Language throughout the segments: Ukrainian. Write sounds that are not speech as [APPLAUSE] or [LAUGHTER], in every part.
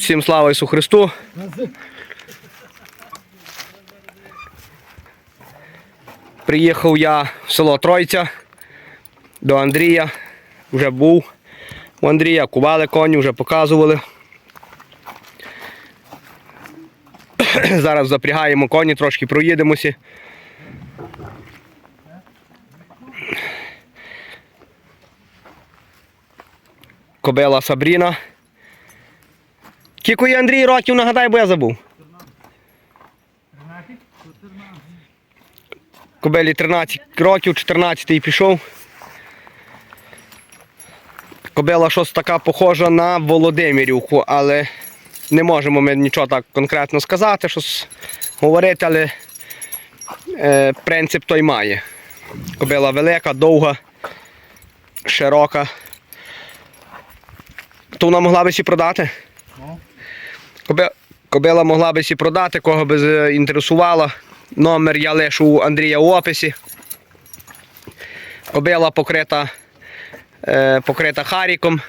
Всім слава Ісу Христу. Приїхав я в село Тройця до Андрія. Вже був у Андрія, кували коні, вже показували. [COUGHS] Зараз запрягаємо коні, трошки проїдемося. Кобила Сабріна. Кіко є Андрій років, нагадай, бо я забув. Кобилі 13 років, 14 й пішов. Кобила щось така похожа на Володимирівку, але не можемо ми нічого так конкретно сказати, щось говорити, але е, принцип той має. Кобила велика, довга, широка. То вона могла би сі продати? Коби- Кобила могла би сі продати, кого би заінтересувала. Номер я лишу у Андрія у описі. Кобила покрита, е, покрита харіком.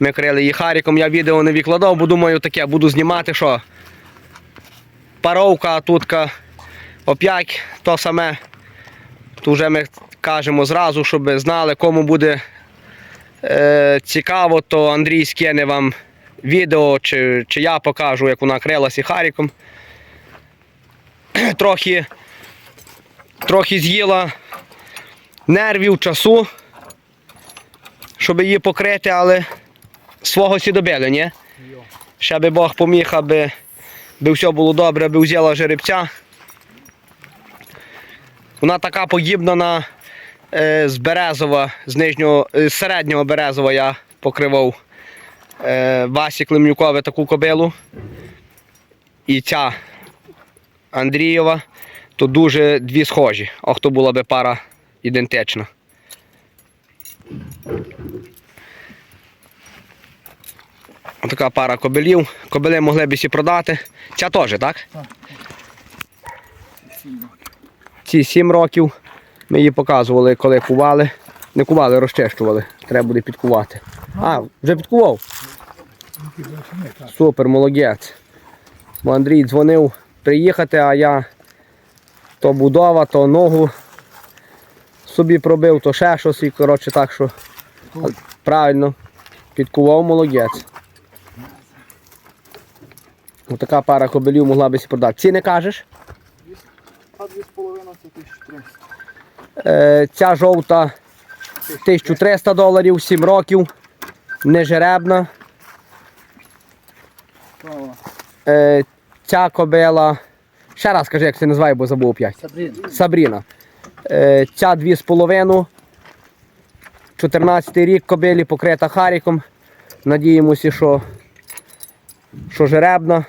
Ми крили її харіком. Я відео не викладав, бо думаю, таке буду знімати, що паровка, тутка оп'ять то саме. То вже ми кажемо зразу, щоб знали, кому буде е, цікаво, то Андрій скине вам відео, чи, чи я покажу, як вона крилася харіком. [CLEARS THROAT] Трохи, трохи з'їла нервів, часу, щоб її покрити, але свого сі добили, ні? Ще би Бог поміг, аби, аби все було добре, аби взяла жеребця. Вона така подібна на е, з Березова, з нижнього, е, з середнього Березова я покривав Васі Климнюкове таку кобилу. І ця Андрієва, то дуже дві схожі. Ох, то була би пара ідентична. Така пара кобилів. Кобили могли б і продати. Ця теж, так? Ці 7 років. Ми її показували, коли кували. Не кували, розчищували. Треба буде підкувати. А, вже підкував. Супер, молодець. Бо Андрій дзвонив приїхати, а я то будова, то ногу собі пробив, то ще щось. І коротше так, що правильно, підкував молодець. Отака пара кобелів могла би продати. Ціни кажеш? А 2,5 це 1300. Е, ця жовта 1300 доларів, 7 років, нежеребна. Е, ця кобила. Ще раз кажи, як це називає, бо забув п'ять. Сабрін. Сабріна. Е, ця 2,5. 14 рік кобилі покрита харіком. Надіємося, що, що жеребна.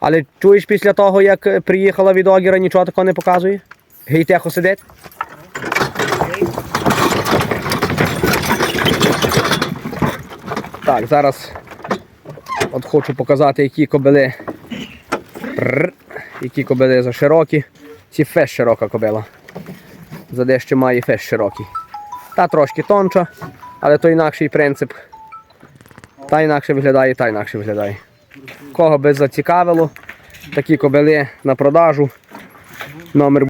Але чуєш після того, як приїхала від Огіра, нічого такого не показує? Гей тихо сидить? Так, зараз от хочу показати, які кобили. Які кобили за широкі. Ці феш широка кобила. За дещо має феш широкий. Та трошки тонша, але то інакший принцип. Та інакше виглядає, та інакше виглядає. Кого би зацікавило, такі кобили на продажу. Номер.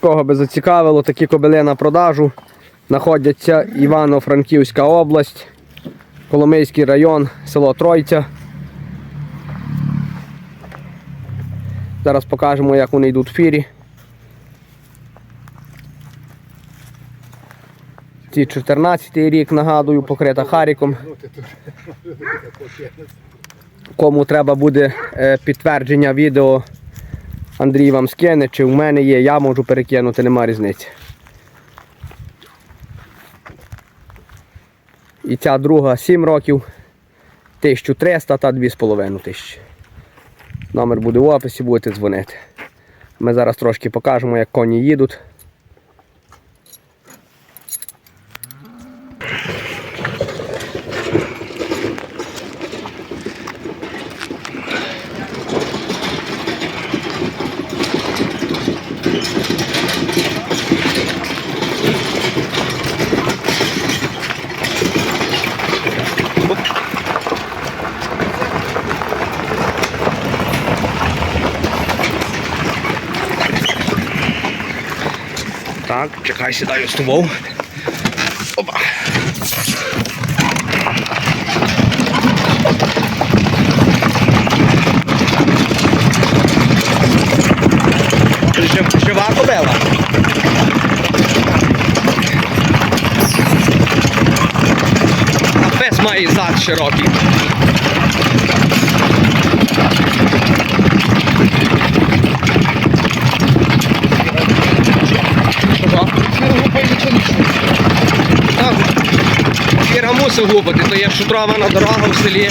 Кого би зацікавило, такі кобили на продажу. Знаходяться Івано-Франківська область, Коломийський район, село Тройця. Зараз покажемо, як вони йдуть в фірі. Ці 14 рік, нагадую, покрита харіком. Кому треба буде е, підтвердження відео, Андрій вам скине, чи в мене є, я можу перекинути, нема різниці. І ця друга 7 років, 1300 та 2500. Номер буде в описі, будете дзвонити. Ми зараз трошки покажемо, як коні їдуть. Чекай, сідаю з тобою. Опа. Жив- Жива кобила. Пес має зад широкий. Що? Так, Фіра глупо. гупати, то є шутрована дорога в селі.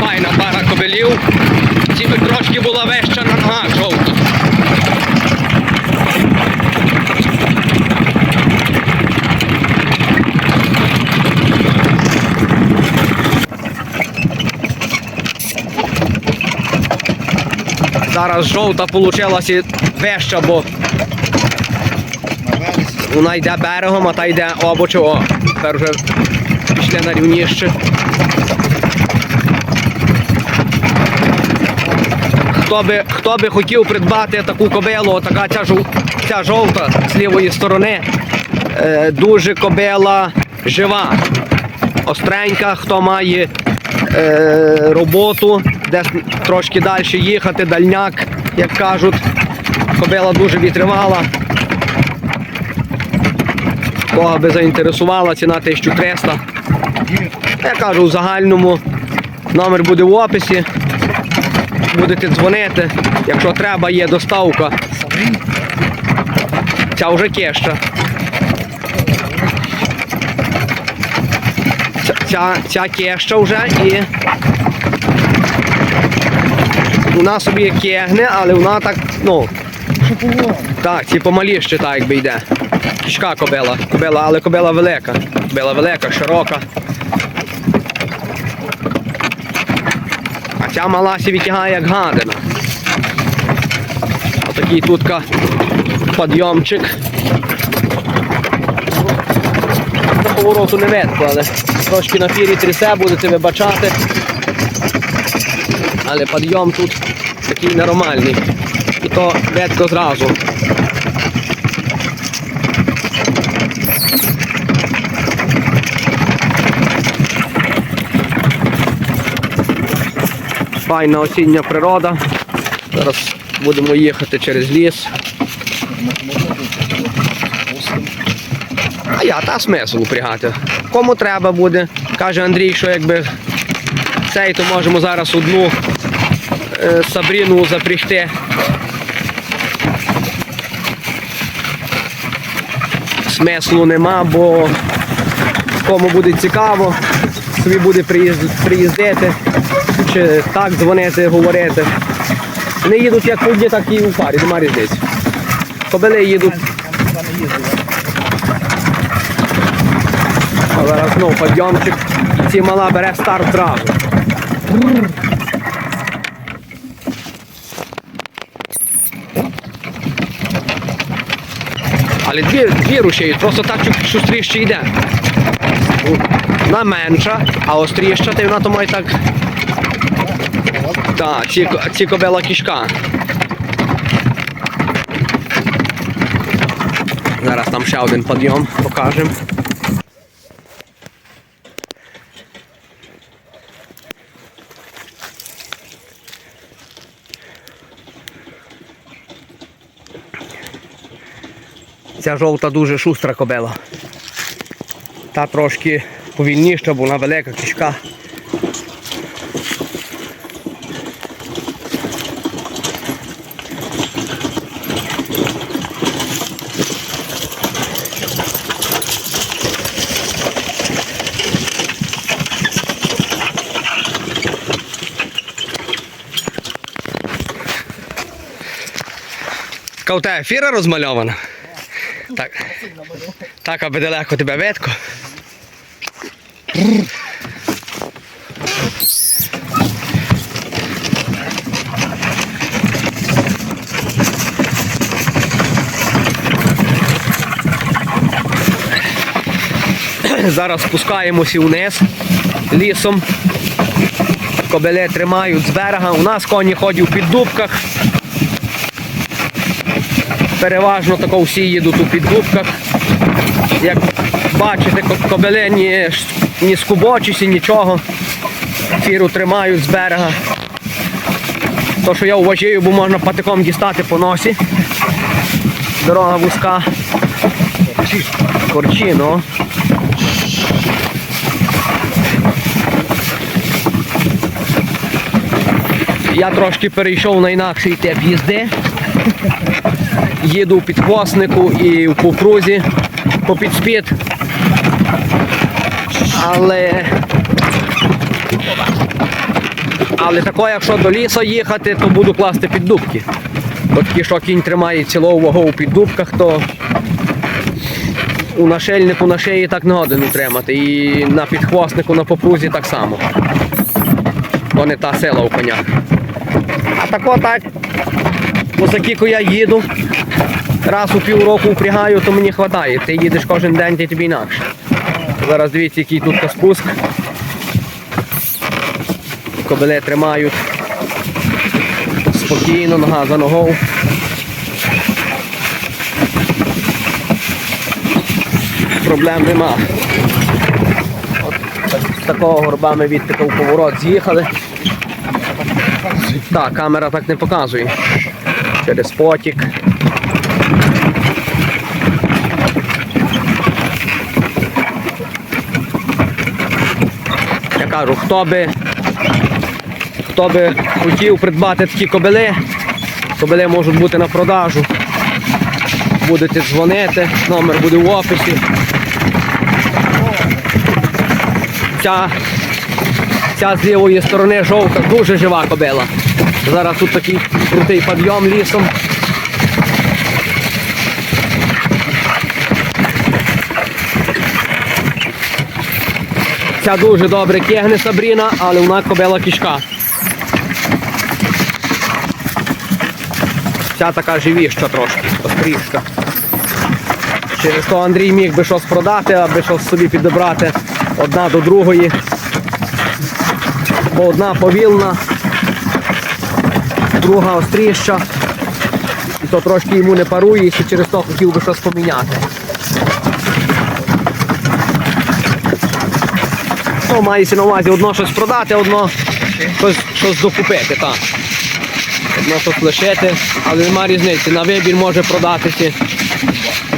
Файна пара кобелів. Ці би трошки була вища на ногах жовта. Зараз жовта получилася вища, бо вона йде берегом, а та йде обочу. О, тепер вже пішли на рівніще. Хто би, хто би хотів придбати таку кобилу, така ця, ця жовта з лівої сторони, е, дуже кобила жива. Остренька, хто має е, роботу, десь трошки далі їхати, дальняк, як кажуть. Кобила дуже вітривала. Кого би заінтересувала, ціна 1300. Я кажу, в загальному номер буде в описі. Будете дзвонити, якщо треба, є доставка. Ця вже кеща. Ця, ця кеща вже і вона собі кегне, але вона так, ну, так, ці помалі ще так якби йде. Кішка кобила, кобила, але кобила велика. Кобила велика, широка. А ця мала сі витягає як гадина. Отакий тутка підйомчик. До повороту не видно, але трошки на фірі трясе, будете вибачати. Але підйом тут такий нормальний. І то видно зразу. Файна осіння природа. Зараз будемо їхати через ліс. А я та смисл упрягати. Кому треба буде. Каже Андрій, що якби цей, то можемо зараз одну Сабріну запрягти. Смислу нема, бо кому буде цікаво, собі буде приїздити чи так дзвонити, говорити. Вони їдуть як по так і у парі, нема різниці. Кобили їдуть. А зараз знову підйомчик. Ці мала бере старт зразу. Але дві, дві рушають, просто так шустріше йде. Вона менша, а остріша, то вона то має так. Так, ці, ці кобила кішка. Зараз там ще один підйом покажемо. Ця жовта дуже шустра кобила. Та трошки повільніша, бо вона велика кішка. Така у тебе фіра розмальована? Так, аби далеко тебе видко. Зараз спускаємося вниз лісом. Кобили тримають з берега. У нас коні ходять у піддубках. Переважно тако всі їдуть у піддубках. Як бачите, ко- кобеле ні, ні скубочисі, нічого. Фіру тримають з берега. То, що я вважаю, бо можна патиком дістати по носі. Дорога вузька. Корчі, ну. Я трошки перейшов на інакший тип їзди. Їду в підхвостнику і в покрузі по підспід. Але. Але тако, якщо до лісу їхати, то буду класти під дубки. Бо такі, кінь тримає цілу вагу у піддубках, то у нашельнику на шиї так не годен утримати. І на підхвостнику на попрузі так само. Бо не та сила у коня. А тако так, по закіку я їду, раз у півроку впрягаю, то мені вистачає. Ти їдеш кожен день, ти тобі інакше. Зараз дивіться, який тут спуск. Кобеле тримають спокійно, нога за ногою. Проблем нема. От з такого горбами від такого поворот з'їхали. Так, камера так не показує. Через потік. Я кажу, хто би, хто би хотів придбати такі кобили, кобили можуть бути на продажу. Будете дзвонити, номер буде в описі. Ця, ця з лівої сторони жовта, дуже жива кобила. Зараз тут такий крутий підйом лісом. Ця дуже добре кегне Сабріна, але вона кобила кішка. Ця така живіща трошки, острішка. Через то Андрій міг би щось продати, аби щось собі підібрати одна до другої. Бо одна повільна, друга остріща. І то трошки йому не парує, і через то хотів би щось поміняти. Ну, мається на увазі одно щось продати, одно щось, щось докупити, так. Одно щось лишити, але нема різниці. На вибір може продатися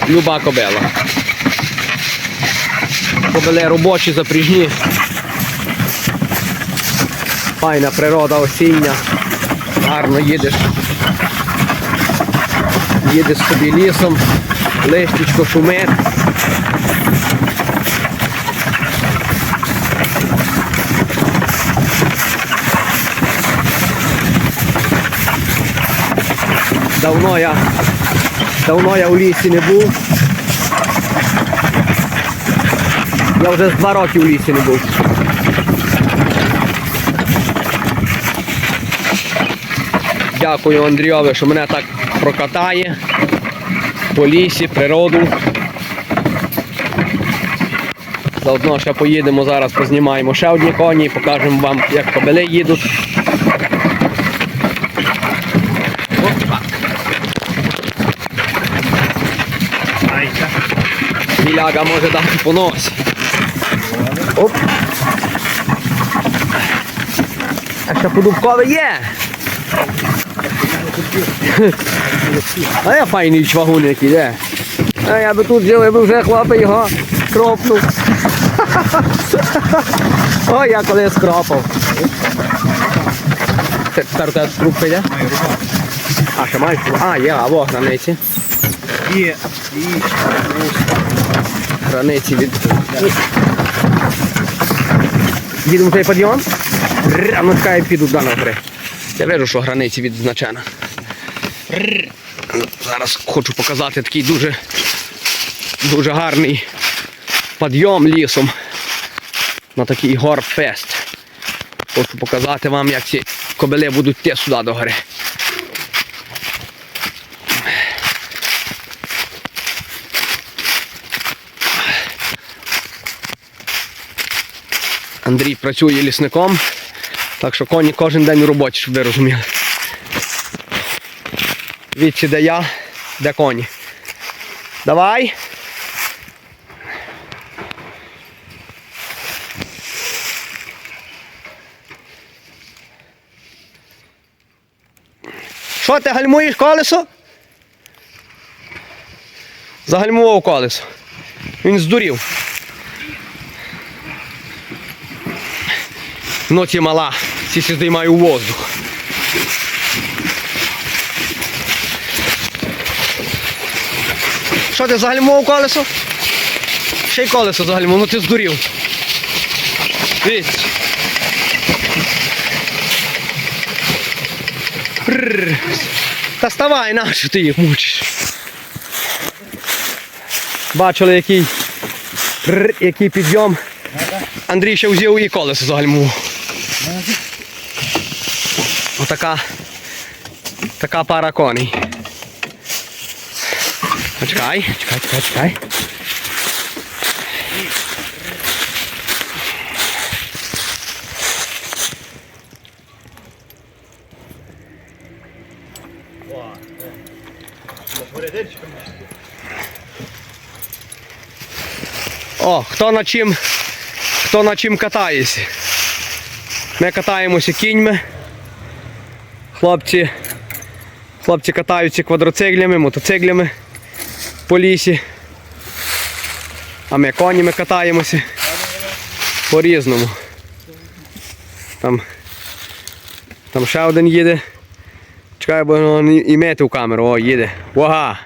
люба кобила. Кобили робочі, запріжні. Файна природа осіння. Гарно їдеш. Їдеш собі лісом, листечко шумить. Давно я, давно я у лісі не був. Я вже з два роки у лісі не був. Дякую Андрійові, що мене так прокатає по лісі, природу. Заодно ще поїдемо зараз, познімаємо ще одні коні, покажемо вам, як кобили їдуть. Міляга може дати по носі. Оп. А ще подубкове є. А я файний чвагун який, де? А я би тут жив, я би вже хлопець його кропнув. Ой, я колись кропав. Тепер тебе трубка йде? А, ще маєш? А, є, а во, границі. Є. І Границі від. Їдемо цей підйом. А ну чекай, піду да на гри. Я вижу, що границі відзначена. Зараз хочу показати такий дуже, дуже гарний підйом лісом на такий горфест. Хочу показати вам, як ці кобили будуть йти сюди до гори. Андрій працює лісником, так що коні кожен день у роботі, щоб ви розуміли. Відці де я, де коні. Давай. Що ти гальмуєш колесо? Загальмував колесо. Він здурів. Ноті мала, ці сі здіймаю воздух. Що ти загальмував колесо? Ще й колесо загальмував, ну ти здурів. Та ставай, нащо ти їх мучиш? Бачили, який, який підйом. Андрій ще взяв і колесо загальмував. Отака така пара коней. Почекай, чекай, чекай, чекай. О, хто на чим, хто на чим катається. Ми катаємося кіньми. Хлопці, хлопці катаються квадроциклями, мотоциклями по лісі. А ми конями катаємося по-різному. Там, там ще один їде. Чекай, бо і мети в камеру. О, їде. Вага!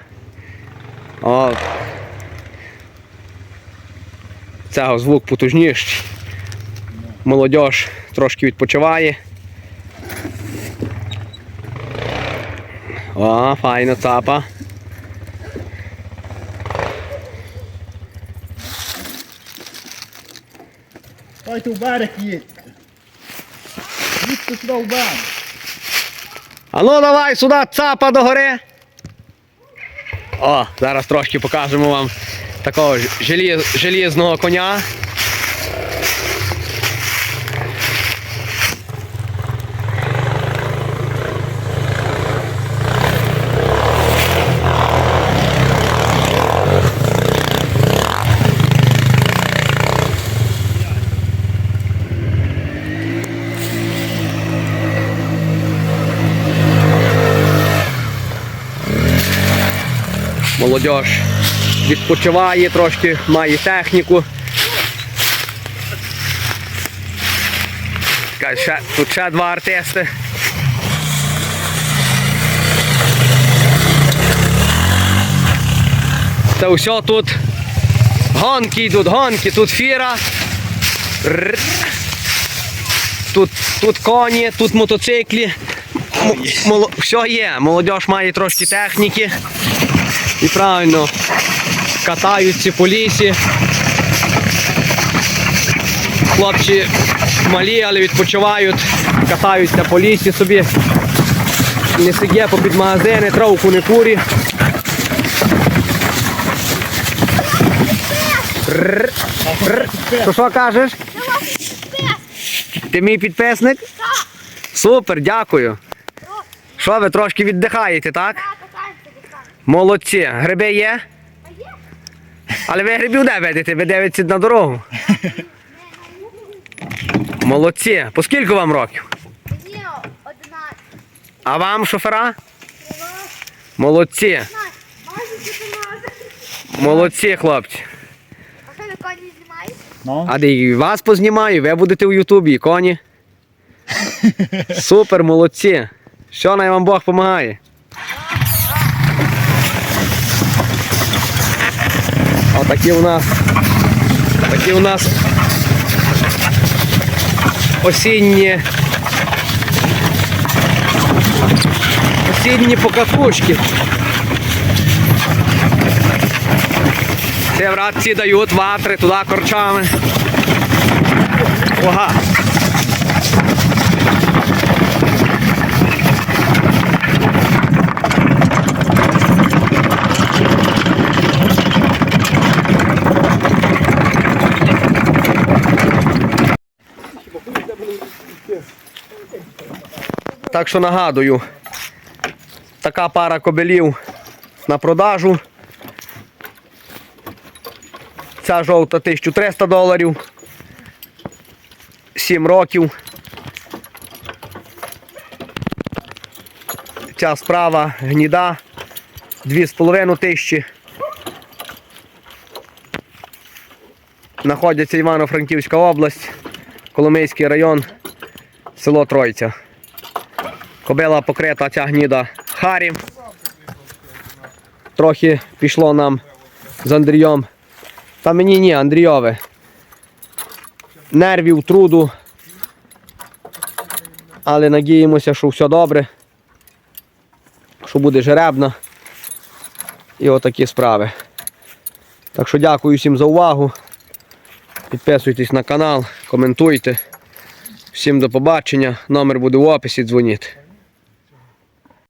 О. Цього звук потужніший. Молодь трошки відпочиває. О, файна цапа. Давайте в берег їдьте. Їдьте сюди в берег. А ну давай сюди, цапа до гори. О, зараз трошки покажемо вам такого желіз, желізного коня. Молодь відпочиває трошки, має техніку. Ще, тут ще два артисти. Це все тут гонки йдуть, гонки, тут фіра. Тут, тут коні, тут мотоциклі. М- все є. Молодь має трошки техніки. І правильно катаються по лісі. Хлопці малі, але відпочивають, катаються по лісі собі. Не сидє попід магазини, травку не курі. Що що кажеш? Ти мій підписник? Супер, дякую. Що ви трошки віддихаєте, так? Молодці. Гриби є? Але ви грибів де ведете? Ви дивитеся на дорогу. Молодці. По скільки вам років? А вам шофера? Молодці. Молодці, хлопці. А що ви коні знімаєте? Ну, А де і вас познімаю, ви будете у Ютубі, і коні. [LAUGHS] Супер, молодці. Що най вам Бог допомагає. Отакі у нас. Такі у нас осінні. Осінні покатушки. Це вратці дають ватри туди корчами. Ага. Так що нагадую, така пара кобелів на продажу. Ця жовта 1300 доларів. 7 років. Ця справа гніда 2,5 тисячі. Знаходиться Івано-Франківська область, Коломийський район, село Тройця. Кобила покрита ця гніда Харі. Трохи пішло нам з Андрієм. Та мені ні, Андрійове. Нервів, труду. Але надіємося, що все добре. Що буде жеребна. І отакі справи. Так що дякую всім за увагу. Підписуйтесь на канал, коментуйте. Всім до побачення. Номер буде в описі, дзвоніть.